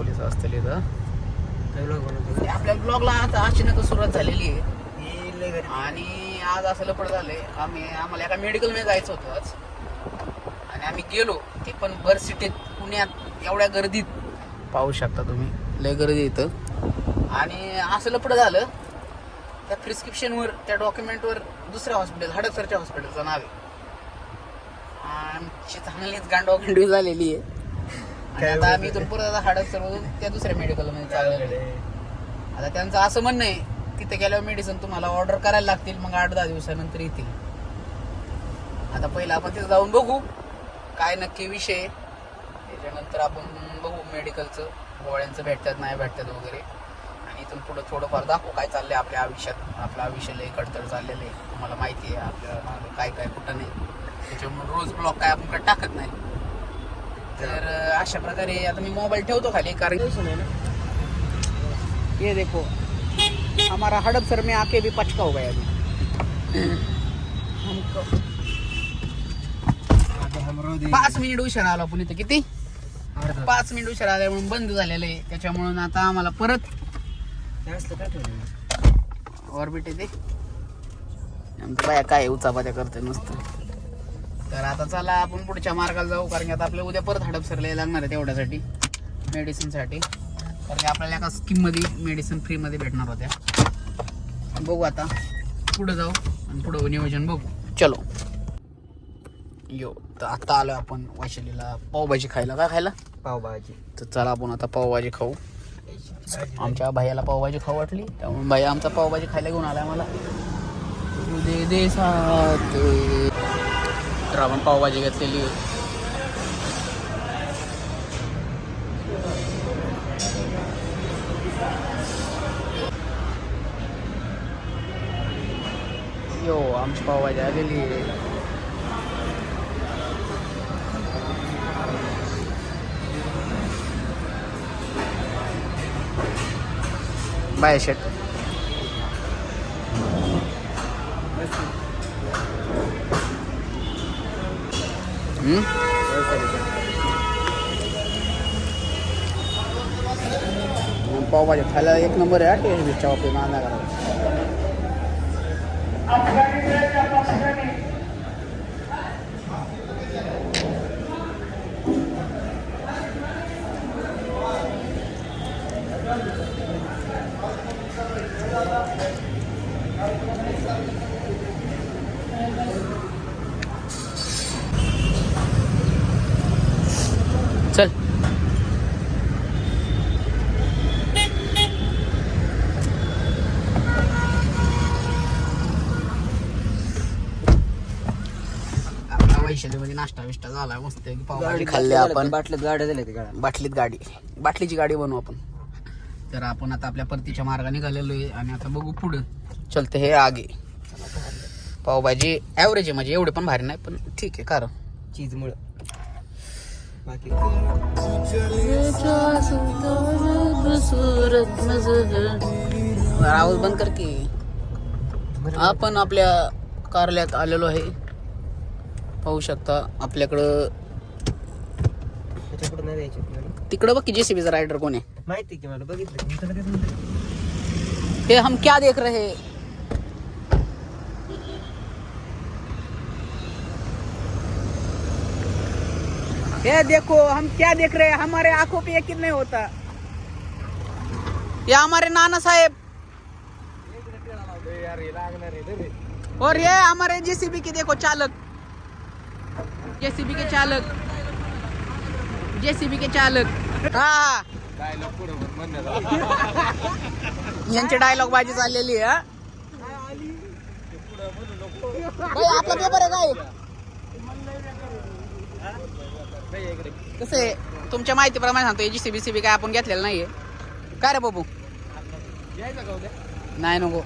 Police असतील इथं. आपल्या ब्लॉगला आता अचानक सुरुवात झालेली आहे. आणि आज असं लपड झालंय. आम्ही आम्हाला एका मेडिकलमध्ये जायचं होतं आज. आणि आम्ही गेलो. ते पण भर सिटीत पुण्यात एवढ्या गर्दीत. पाहू शकता तुम्ही. लय गर्दी इथं. आणि असं लपड झालं. त्या प्रिस्क्रिप्शनवर त्या डॉक्युमेंटवर दुसऱ्या हॉस्पिटल हडपसरच्या हॉस्पिटलचं नाव आहे. आमची चांगलीच गांडोगांडी झालेली आहे. आणि आता आम्ही इथून परत आता हडपसरमधून त्या दुसऱ्या मेडिकलमध्ये चाललेलो आहे. आता त्यांचं असं म्हणणं आहे तिथे गेल्यावर मेडिसिन तुम्हाला ऑर्डर करायला लागतील मग आठ दहा दिवसानंतर येतील. आता पहिलं आपण तिथे जाऊन बघू काय नक्की विषय आहे. त्याच्यानंतर आपण बघू मेडिकलचं गोळ्यांचं भेटतात नाही भेटतात वगैरे. आणि इथून पुढं थोडंफार दाखवू काय चाललंय आपल्या आयुष्यात. आपलं आयुष्य लय कडतड चाललेलं आहे. तुम्हाला माहिती आहे आपल्या मागं काय काय कुठं नाही. त्याच्यामुळे रोज ब्लॉग काय आपण कडे टाकत नाही. तर अशा प्रकारे आता मी मोबाईल ठेवतो खाली कारण ये देखो. हमारा हड़प सर में आके भी पचका हो गया अभी. हमको. पाच मिनिट उशीर आलो आपण इथे किती? पाच मिनिट उशीर आल्या म्हणून बंद झालेलं आहे. त्याच्यामुळून आता आम्हाला परत ऑर्बिट येते. आमच्या बाया काय उचापात्या करते नुसतं तर आता चला आपण पुढच्या मार्गाला जाऊ कारण की आता आपल्याला उद्या परत हडपसरला लागणार आहे तेवढ्यासाठी मेडिसिनसाठी कारण की आपल्याला एका स्कीममध्ये मेडिसिन फ्रीमध्ये भेटणार होत्या. बघू आता पुढं जाऊ आणि पुढं नियोजन बघू. चलो. यो तर आता आलो आपण वैशालीला. पावभाजी खायला काय खायला? पावभाजी. तर चला आपण आता पावभाजी खाऊ. आमच्या भाईला पावभाजी खाऊ वाटली त्यामुळे भाई आमचा पावभाजी खायला घेऊन आलाय मला. दे दे साथ तर आपण पावभाजी घेतलेली आहे. यो आमची पावभाजी आलेली आहे बाय शेट पावभाजी खायला एक नंबर आहे टेस्ट बीचच्या बाबतीत नांदा चल. नाश्ता विष्टा झाला मस्त पावभाजी खाल्ली आपण. बाटल्यात गाड्या झाल्या ते गाड्या. बाटलीत गाडी. बाटलीची गाडी बनवू आपण. तर आपण आता आपल्या परतीच्या मार्गाने निघालेलो आहे आणि आता बघू पुढं. चलते हे आगे. पावभाजी ॲव्हरेज आहे म्हणजे एवढे पण भारी नाही पण ठीक आहे कारण. चीज मुळे बाकी आवाज बंद कर की आपण आपल्या कारल्यात आलेलो आहे. पाहू शकता आपल्याकडं. तिकडं बघ की जेसीबीचा रायडर कोण आहे. माहिती की मला बघितलं. हे हम क्या देख रहे ये देखो हम क्या देख रहे हैं? हमारे आंखों पे यकीन नहीं होता? ये हमारे नाना साहेब। और ये हमारे जेसीबी के देखो चालक। जेसीबी के चालक। जेसीबी के चालक। हा। यांची डायलॉग बाजी चाललेली आहे आपला पेपर आहे काय? कसं आहे? तुमच्या माहितीप्रमाणे सांगतो जीसीबी सीबी काय आपण घेतलेलं नाहीये. काय रे बाबू? नाही नको.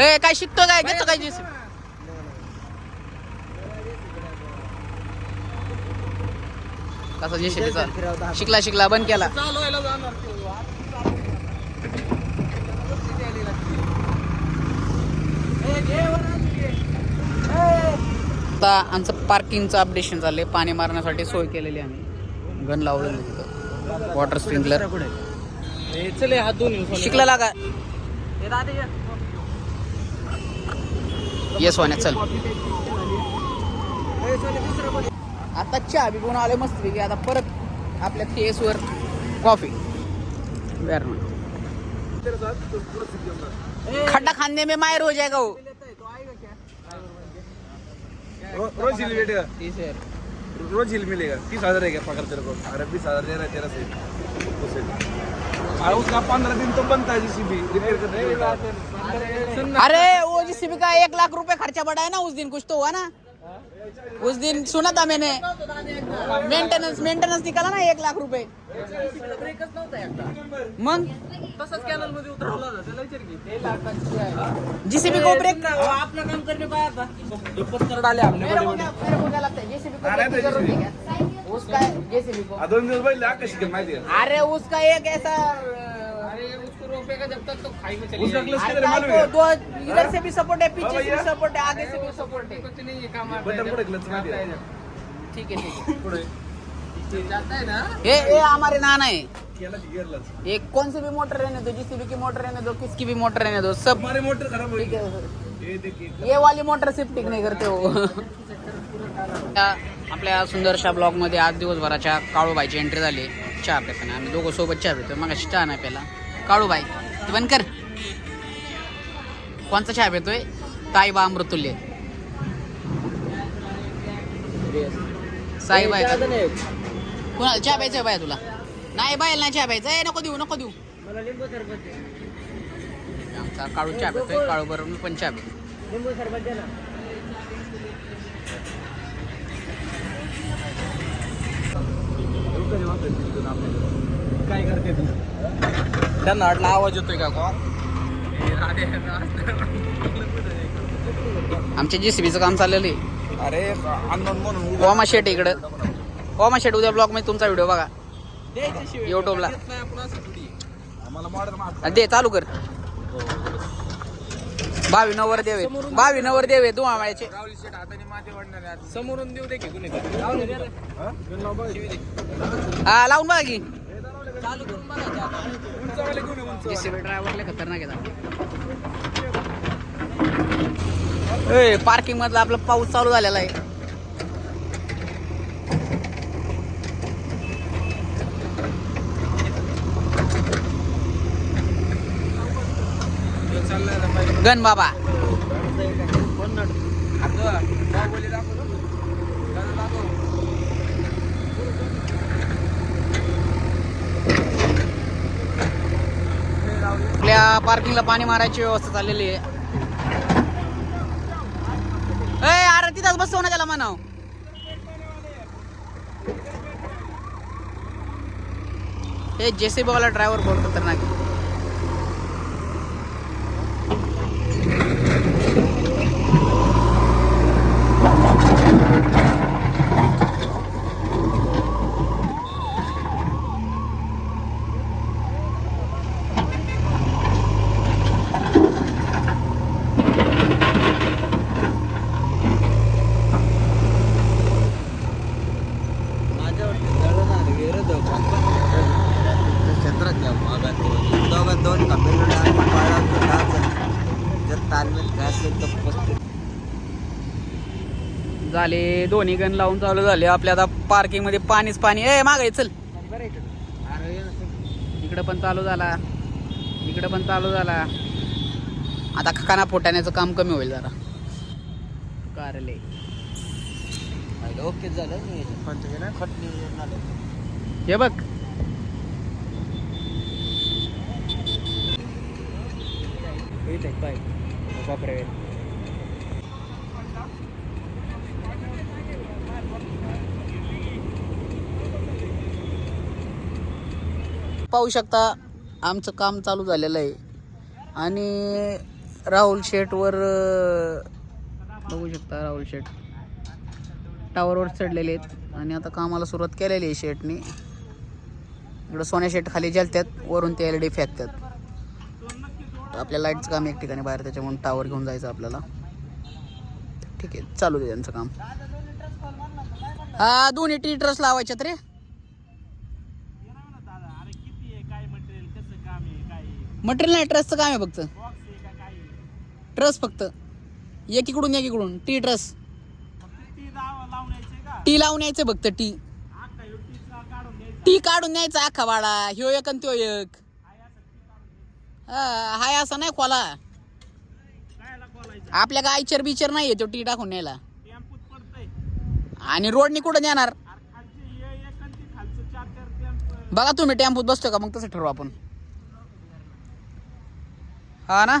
ए काय शिकतो काय? घेतो काय कसा जीसीबीचा शिकला शिकला बंद केला. आता आमचं पार्किंगचं अपडेशन झालंय पाणी मारण्यासाठी सोय केलेली आहे आम्ही. गण लावलेलं आहे तिथं. Water sprinkler. चले हात दोन शिकला लागा. ये. सोन्या चल. आता चहा बी बनवून आले मस्त पैकी. आता परत आपल्या केसवर कॉफी खड्डा खाने में मायर हो जाएगा वो रोज हिल मिलेगा रोज हिल मिलेगा। तीस हजार क्या पकड़ तेरे को। अगर बीस हजार दे रहा है तेरा से। उसे। और उसका पंद्रह दिन तो बनता है जीसीबी रिपेयर करने अरे वो जिससे का एक लाख रुपए खर्चा बढ़ा है ना उस दिन कुछ तो हुआ ना। उस दिन सुना था मैंने। मेंटेनेंस मेंटेनेंस निकाला ना एक लाख रुपए। मग तसंच कॅनलमध्ये उतरवला होता त्याला विचार की जीसीबी को ब्रेक आपलं काम करणे पाहिजे आता हे पत्तर डाले आपले मेरे को क्या मेरे को क्या लगता है जेसीबी को ब्रेक की जरूरत है। क्या उसका जेसीबी को दोन दिवस पहिले आकाश शिकेल माहिती आहे अरे उसका एक ऐसा उसको रोकेगा जब तक तो खाई में चली जाएगी। को दो इधर से भी सपोर्ट है? पीछे से भी। सपोर्ट है आगे से भी सपोर्ट है कुछ नहीं ये काम आता बटन है ठीक है ठीक है जाता है ना? ये ये हमारे नाना है ये कौन सी भी मोटर रहने दो जीसीबी की मोटर रहने दो किसकी भी मोटर रहने दो सब हमारी मोटर खराब ठीक है ये वाली मोटर सिर्फ टिक नाही करते हो त्या आपल्या सुंदरशा ब्लॉगमध्ये आज दिवसभराच्या काळूबाईची एंट्री झाली. चहा पेताना आम्ही दोघं सोबत चहा पितो मग चहा नाही पेला काळूबाई तू बंद कर. कोणचा चहा पितोय ताईबा अमृतुल्य साईबाई. का कुणाला चहा प्यायचा बाय तुला? नाही बायला नाही चहा प्यायचा. ए, नको देऊ नको देऊ. आमचा काळू चहा पितोय काळू बरोबर मी पण चहा पितो काय करते तू? त्यांना वाटला आवाज येतोय का कॉल आमच्या जेसीबीचं काम चाललेलं आहे. अरे अननोन म्हणून ओमा शेट इकडं. ओमा शेट उद्या ब्लॉगमध्ये तुमचा व्हिडिओ बघा. आम्हाला मॉडर्न मार दे चालू कर. बावी नवर देवे बावी नवर देवे तू राहुल शेट हाताने माती वाढणार आहे आज. समोरून देऊ दे की कुणी हा लावून बघा की. ड्रायव्हरला खतरनाक येतात ए पार्किंग मधला आपला पाऊस चालू झालेला आहे. गण बाबा आपल्या पार्किंगला पाणी मारायची व्यवस्था चाललेली आहे. ए अरे तिथंच बसव ना त्याला म्हणाव. हे जेसीबी वाला ड्रायव्हर बोलतो तर नाही दोघं दोन कमेंट आणि पाळा जर तालमेल काय असेल तर पस्तीस झाले दोन्ही गण लावून चालू झाले. आपल्या आता पार्किंगमध्ये पाणीच पाणी. ए माग चल. इकडं पण चालू झाला. इकडं पण चालू झाला. आता खाना फोटाण्याचं काम कमी होईल जरा. कारले. ओके झालं हे. बघ. बापरे. पाहू शकता आमचं काम चालू झालेलं आहे. आणि राहुल शेटवर बघू शकता राहुल शेट. टावरवर चढलेले आहेत. आणि आता कामाला सुरुवात केलेली आहे शेटनी. इकडं सोन्या शेट खाली जलतात वरून ते एल डी फेकतात आपल्या लाईटचं काम एक ठिकाणी बाहेर त्याच्यामुळे टावर घेऊन जायचं आपल्याला. ठीक आहे चालू दे त्यांचं काम. हा दोन्ही टी ट्रस लावायच्यात रे. मटेरियल नाही ट्रसचं काम आहे फक्त. ट्रस फक्त. एक इकडून एक इकडून टी ट्रस टी लावून यायचं फक्त टी टी काढून न्यायचा. अख्खा वाडा ह्यो एक आणि त्यो एक. हा, हाय असा नाही खोला. आपल्या गायचर बिचर नाही तो टी टाकून न्यायला. आणि रोडनी कुठं नेणार? बघा तुम्ही टेम्पोत बसतो का? मग तसं ठरवू आपण. हा ना?